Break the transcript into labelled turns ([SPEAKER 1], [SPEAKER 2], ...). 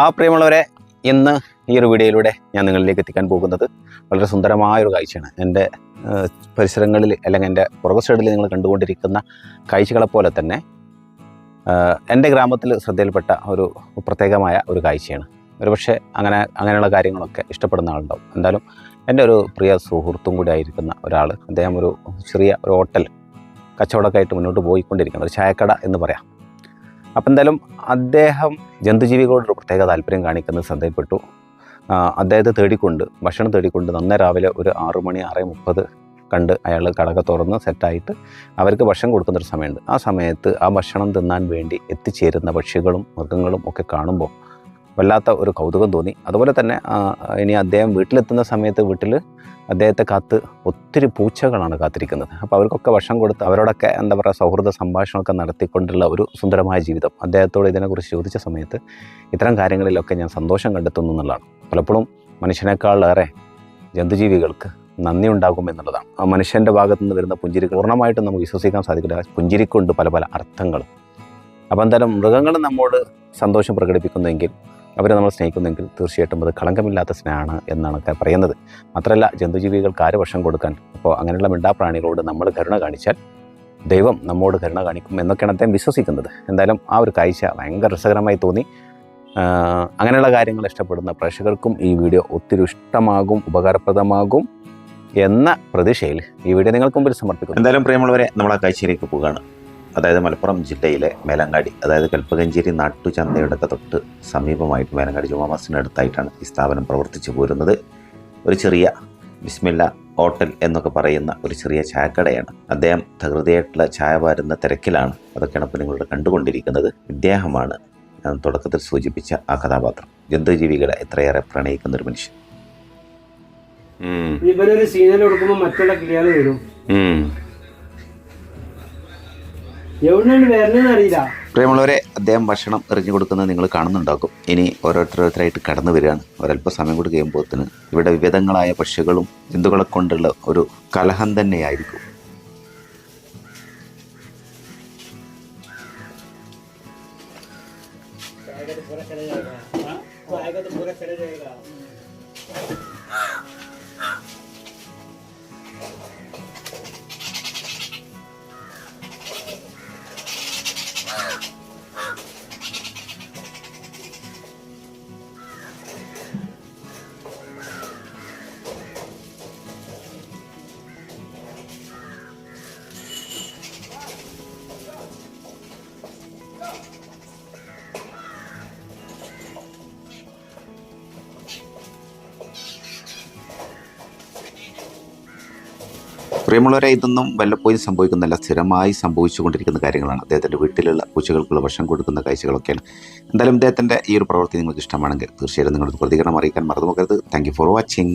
[SPEAKER 1] ആ പ്രിയമുള്ളവരെ ഇന്ന് ഈ ഒരു വീഡിയോയിലൂടെ ഞാൻ നിങ്ങളിലേക്ക് എത്തിക്കാൻ പോകുന്നത് വളരെ സുന്ദരമായ ഒരു കാഴ്ചയാണ്. എന്റെ പരിസരങ്ങളിൽ അല്ലെങ്കിൽ എന്റെ പുറകു സൈഡിൽ നിങ്ങൾ കണ്ടുകൊണ്ടിരിക്കുന്ന കാഴ്ചകളെ പോലെ തന്നെ എന്റെ ഗ്രാമത്തിൽ ശ്രദ്ധയിൽപ്പെട്ട ഒരു പ്രത്യേകമായ ഒരു കാഴ്ചയാണ്. ഒരുപക്ഷെ അങ്ങനെ അങ്ങനെയുള്ള കാര്യങ്ങളൊക്കെ ഇഷ്ടപ്പെടുന്ന ആളുണ്ടാവും. എന്തായാലും എന്റെ ഒരു പ്രിയ സുഹൃത്തും കൂടി ആയിരിക്കുന്ന ഒരാൾ അദ്ദേഹം ഒരു ചെറിയ ഒരു ഹോട്ടൽ കച്ചവടമൊക്കെ ആയിട്ട് മുന്നോട്ട് പോയിക്കൊണ്ടിരിക്കുന്നത് ഒരു ചായക്കട എന്ന് പറയാം. അപ്പം എന്തായാലും അദ്ദേഹം ജന്തുജീവികളോടൊരു പ്രത്യേക താല്പര്യം കാണിക്കുന്നത് ശ്രദ്ധയിൽപ്പെട്ടു. അദ്ദേഹത്തെ തേടിക്കൊണ്ട് ഭക്ഷണം തേടിക്കൊണ്ട് നന്നേ രാവിലെ ഒരു ആറു മണി ആറ് മുപ്പത് കണ്ട് അയാൾ കടക തുറന്ന് സെറ്റായിട്ട് അവർക്ക് ഭക്ഷണം കൊടുക്കുന്നൊരു സമയമുണ്ട്. ആ സമയത്ത് ആ ഭക്ഷണം തിന്നാൻ വേണ്ടി എത്തിച്ചേരുന്ന പക്ഷികളും മൃഗങ്ങളും ഒക്കെ കാണുമ്പോൾ വല്ലാത്ത ഒരു കൗതുകം തോന്നി. അതുപോലെ തന്നെ ഇനി അദ്ദേഹം വീട്ടിലെത്തുന്ന സമയത്ത് വീട്ടിൽ അദ്ദേഹത്തെ കാത്ത് ഒത്തിരി പൂച്ചകളാണ് കാത്തിരിക്കുന്നത്. അപ്പോൾ അവർക്കൊക്കെ ഭക്ഷണം കൊടുത്ത് അവരോടൊക്കെ എന്താ പറയുക സൗഹൃദ സംഭാഷണമൊക്കെ നടത്തിക്കൊണ്ടുള്ള ഒരു സുന്ദരമായ ജീവിതം അദ്ദേഹത്തോട് ഇതിനെക്കുറിച്ച് ചോദിച്ച സമയത്ത് ഇത്തരം കാര്യങ്ങളിലൊക്കെ ഞാൻ സന്തോഷം കണ്ടെത്തുന്നു എന്നുള്ളതാണ്. പലപ്പോഴും മനുഷ്യനേക്കാളേറെ ജന്തുജീവികൾക്ക് നന്ദി ഉണ്ടാകും എന്നുള്ളതാണ്. ആ മനുഷ്യന്റെ ഭാഗത്തുനിന്ന് വരുന്ന പുഞ്ചിരി പൂർണമായിട്ടും നമുക്ക് വിശ്വസിക്കാൻ സാധിക്കില്ല. പുഞ്ചിരിക്കൊണ്ട് പല പല അർത്ഥങ്ങൾ അപ്പോൾ എന്തായാലും മൃഗങ്ങൾ നമ്മോട് സന്തോഷം പ്രകടിപ്പിക്കുന്നെങ്കിൽ അവരെ നമ്മൾ സ്നേഹിക്കുന്നെങ്കിൽ തീർച്ചയായിട്ടും അത് കളങ്കമില്ലാത്ത സ്നേഹമാണ് എന്നാണ് പറയുന്നത്. മാത്രമല്ല ജന്തുജീവികൾക്ക് ആര് വർഷം കൊടുക്കാൻ? അപ്പോൾ അങ്ങനെയുള്ള മിണ്ടാപ്രാണികളോട് നമ്മൾ കരുണ കാണിച്ചാൽ ദൈവം നമ്മോട് കരുണ കാണിക്കും എന്നൊക്കെയാണ് അദ്ദേഹം വിശ്വസിക്കുന്നത്. എന്തായാലും ആ ഒരു കാഴ്ച ഭയങ്കര രസകരമായി തോന്നി. അങ്ങനെയുള്ള കാര്യങ്ങൾ ഇഷ്ടപ്പെടുന്ന പ്രേക്ഷകർക്കും ഈ വീഡിയോ ഒത്തിരി ഇഷ്ടമാകും ഉപകാരപ്രദമാകും എന്ന പ്രതീക്ഷയിൽ ഈ വീഡിയോ നിങ്ങൾക്ക് മുമ്പിൽ സമർപ്പിക്കും
[SPEAKER 2] എന്തായാലും പ്രിയമുള്ളവരെ നമ്മൾ ആ കാഴ്ചയിലേക്ക് പോവുകയാണ്. അതായത് മലപ്പുറം ജില്ലയിലെ മേലങ്ങാടി അതായത് കൽപ്പകഞ്ചേരി നാട്ടുചന്തയുടെ തൊട്ട് സമീപമായിട്ട് മേലങ്ങാടി ജുമാ അടുത്തായിട്ടാണ് ഈ സ്ഥാപനം പ്രവർത്തിച്ചു പോരുന്നത്. ഒരു ചെറിയ ബിസ്മില്ല ഹോട്ടൽ എന്നൊക്കെ പറയുന്ന ഒരു ചെറിയ ചായക്കടയാണ്. അദ്ദേഹം തകൃതിയായിട്ടുള്ള ചായ വാരുന്ന തിരക്കിലാണ് അതൊക്കെയാണ് ഇപ്പോൾ നിങ്ങളുടെ കണ്ടുകൊണ്ടിരിക്കുന്നത്. ഇദ്ദേഹമാണ് ഞാൻ തുടക്കത്തിൽ സൂചിപ്പിച്ച ആ കഥാപാത്രം. ജന്തുജീവികളെ എത്രയേറെ പ്രണയിക്കുന്ന ഒരു മനുഷ്യൻ.
[SPEAKER 3] ഇവനൊരു സീനൽ കൊടുക്കുമ്പോൾ മറ്റുള്ള കിളികൾ വരും.
[SPEAKER 2] പ്രിയമുള്ളവരെ അദ്ദേഹം ഭക്ഷണം എറിഞ്ഞു കൊടുക്കുന്നത് നിങ്ങൾ കാണുന്നുണ്ടാക്കും ഇനി ഓരോരുത്തരോരുത്തരായിട്ട് കടന്നു വരികയാണ്. ഒരല്പ സമയം കൂടി കഴിയുമ്പോഴത്തിന് ഇവിടെ വിവിധങ്ങളായ പക്ഷികളും ജന്തുക്കളെ കൊണ്ടുള്ള ഒരു കലഹം തന്നെയായിരിക്കും. പ്രിയമുള്ളവരെ ഇതൊന്നും വല്ലപ്പോഴും സംഭവിക്കുന്നില്ല സ്ഥിരമായി സംഭവിച്ചുകൊണ്ടിരിക്കുന്ന കാര്യങ്ങളാണ്. അദ്ദേഹത്തിന്റെ വീട്ടിലുള്ള പൂച്ചകൾക്കുള്ള ഭക്ഷണം കൊടുക്കുന്ന കാഴ്ചകളൊക്കെയാണ്. എന്തായാലും ഇദ്ദേഹത്തിന്റെ ഈ ഒരു പ്രവൃത്തി നിങ്ങൾക്ക് ഇഷ്ടമാണെങ്കിൽ തീർച്ചയായും നിങ്ങളുടെ പ്രതികരണം അറിയിക്കാൻ മറന്നു പോകരുത്. Thank for watching